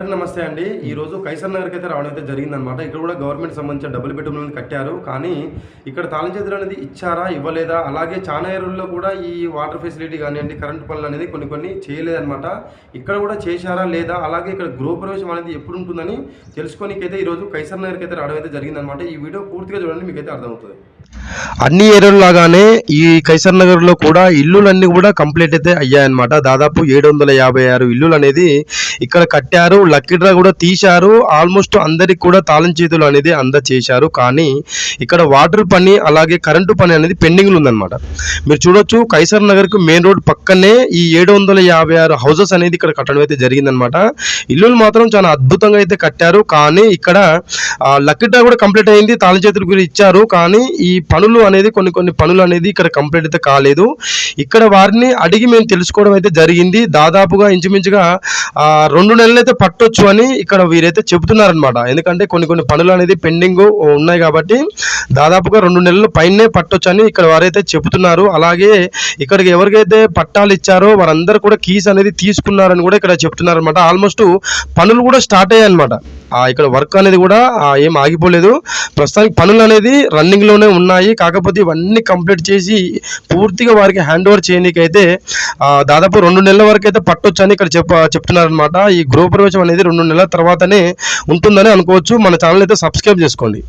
నమస్తే అండి. ఈ రోజు కైసర్ నగర్కి అయితే రావడం అయితే జరిగిందనమాట ఇక్కడ కూడా గవర్నమెంట్ సంబంధించిన డబుల్ బెడ్రూమ్లను కట్టారు. కానీ ఇక్కడ తాళం చేతులు అనేది ఇచ్చారా ఇవ్వలేదా? అలాగే చాలా ఏరుల్లో కూడా ఈ వాటర్ ఫెసిలిటీ కానివ్వండి కరెంట్ పనులు అనేది కొన్ని కొన్ని చేయలేదన్నమాట. ఇక్కడ కూడా చేశారా లేదా? అలాగే ఇక్కడ గృహప్రవేశం అనేది ఎప్పుడు ఉంటుందని తెలుసుకోనికైతే ఈరోజు కైసర్ నగర్కి అయితే రావడం అయితే జరిగిందనమాట ఈ వీడియో పూర్తిగా చూడండి మీకైతే అర్థమవుతుంది. అన్ని ఏరియాలాగానే ఈ కైసర్ నగర్లో కూడా ఇల్లులన్నీ కూడా కంప్లీట్ అయితే అయ్యాయన్నమాట. దాదాపు ఏడు వందల యాభై ఆరు ఇల్లులు అనేది ఇక్కడ కట్టారు. లక్కీ డ్రా కూడా తీశారు. ఆల్మోస్ట్ అందరికి కూడా తాళం చేతులు అనేది అంద చేశారు కానీ ఇక్కడ వాటర్ పని అలాగే కరెంటు పని అనేది పెండింగ్ ఉందన్నమాట. మీరు చూడొచ్చు కైసర్ నగర్కు మెయిన్ రోడ్ పక్కనే ఈ ఏడు వందల యాభై ఆరు హౌసెస్ అనేది ఇక్కడ కట్టడం అయితే జరిగిందనమాట ఇల్లులు మాత్రం చాలా అద్భుతంగా అయితే కట్టారు. కానీ ఇక్కడ ఆ, లక్కీ డ్రా కూడా కంప్లీట్ అయింది. తాళం చేతులు కూడా ఇచ్చారు. కానీ ఈ పనులు అనేది కొన్ని కొన్ని పనులు అనేది ఇక్కడ కంప్లీట్ అయితే కాలేదు. ఇక్కడ వారిని అడిగి మేము తెలుసుకోవడం అయితే జరిగింది. దాదాపుగా ఇంచుమించుగా రెండు నెలలు అయితే పట్టొచ్చు అని ఇక్కడ వీరైతే చెబుతున్నారనమాట ఎందుకంటే కొన్ని కొన్ని పనులు అనేది పెండింగ్ ఉన్నాయి కాబట్టి దాదాపుగా రెండు నెలలు పైనే పట్టొచ్చు అని ఇక్కడ వారైతే చెబుతున్నారు. అలాగే ఇక్కడికి ఎవరికైతే పట్టాలు ఇచ్చారో వారందరూ కూడా కీస్ అనేది తీసుకున్నారని కూడా ఇక్కడ చెప్తున్నారు అనమాట ఆల్మోస్ట్ పనులు కూడా స్టార్ట్ అయ్యాయి అనమాట ఇక్కడ వర్క్ అనేది కూడా ఏం ఆగిపోలేదు. ప్రస్తుతానికి పనులు అనేది రన్నింగ్లోనే ఉన్నాయి. కాకపోతే ఇవన్నీ కంప్లీట్ చేసి పూర్తిగా వారికి హ్యాండ్ ఓవర్ చేయడానికి దాదాపు రెండు నెలల వరకు అయితే పట్టొచ్చు అని ఇక్కడ చెప్ చెప్తున్నారనమాట ఈ గృహప్రవేశం అనేది రెండు నెలల తర్వాతనే ఉంటుందని అనుకోవచ్చు. మన ఛానల్ అయితే సబ్స్క్రైబ్ చేసుకోండి.